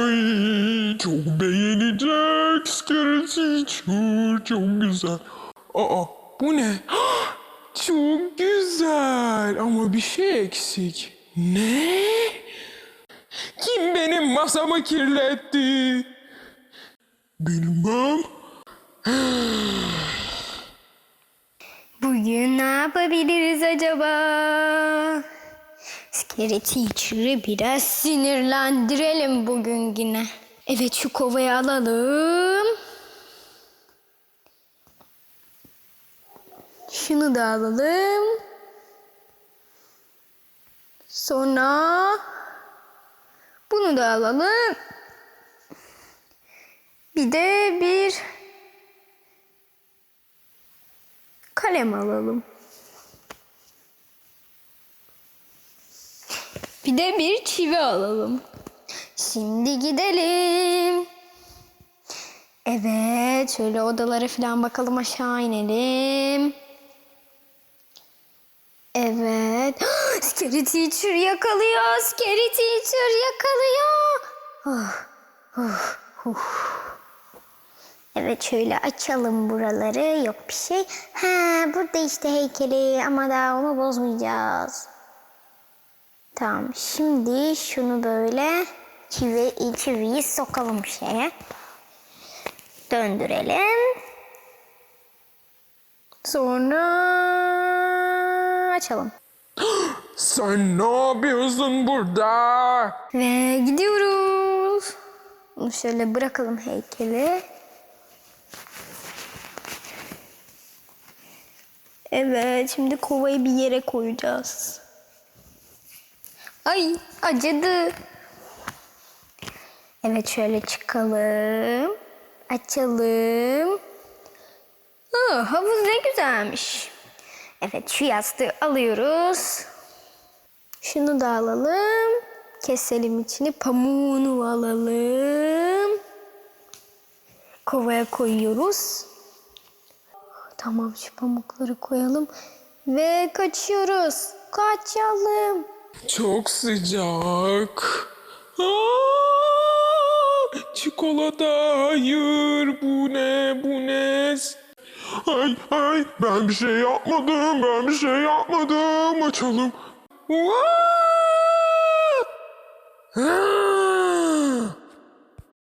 Oy, çok beğenecek. Scary Teacher. Çok güzel. Aa, bu ne? Çok güzel ama bir şey eksik. Ne? Kim benim masamı kirletti? Bilmem. Bugün ne yapabiliriz acaba? Scary Teacher'ı biraz sinirlendirelim bugün yine. Evet şu kovayı alalım. Şunu da alalım. Sonra bunu da alalım. Bir de bir kalem alalım. Bir de bir çivi alalım. Şimdi gidelim. Evet, şöyle odalara falan bakalım aşağı inelim. Evet. Scary Teacher yakalıyor. Scary Teacher yakalıyor. Oh, oh, oh. Evet şöyle açalım buraları. Yok bir şey. Ha burada işte heykeli ama daha onu bozmayacağız. Tamam şimdi şunu böyle çivi, çiviyi sokalım şeye. Döndürelim. Sonra açalım. Sen ne yapıyorsun burada? Ve gidiyoruz. Bunu şöyle bırakalım heykeli. Evet, şimdi kovayı bir yere koyacağız. Ay, acıdı. Evet, şöyle çıkalım. Açalım. Aa, havuz ne güzelmiş. Evet, şu yastığı alıyoruz. Şunu da alalım. Keselim içini. Pamuğunu alalım. Kovaya koyuyoruz. Tamam şu pamukları koyalım. Ve kaçıyoruz. Kaçalım. Çok sıcak. Aa, çikolata hayır bu ne bu ne? Ay ay ben bir şey yapmadım ben bir şey yapmadım açalım. Aa!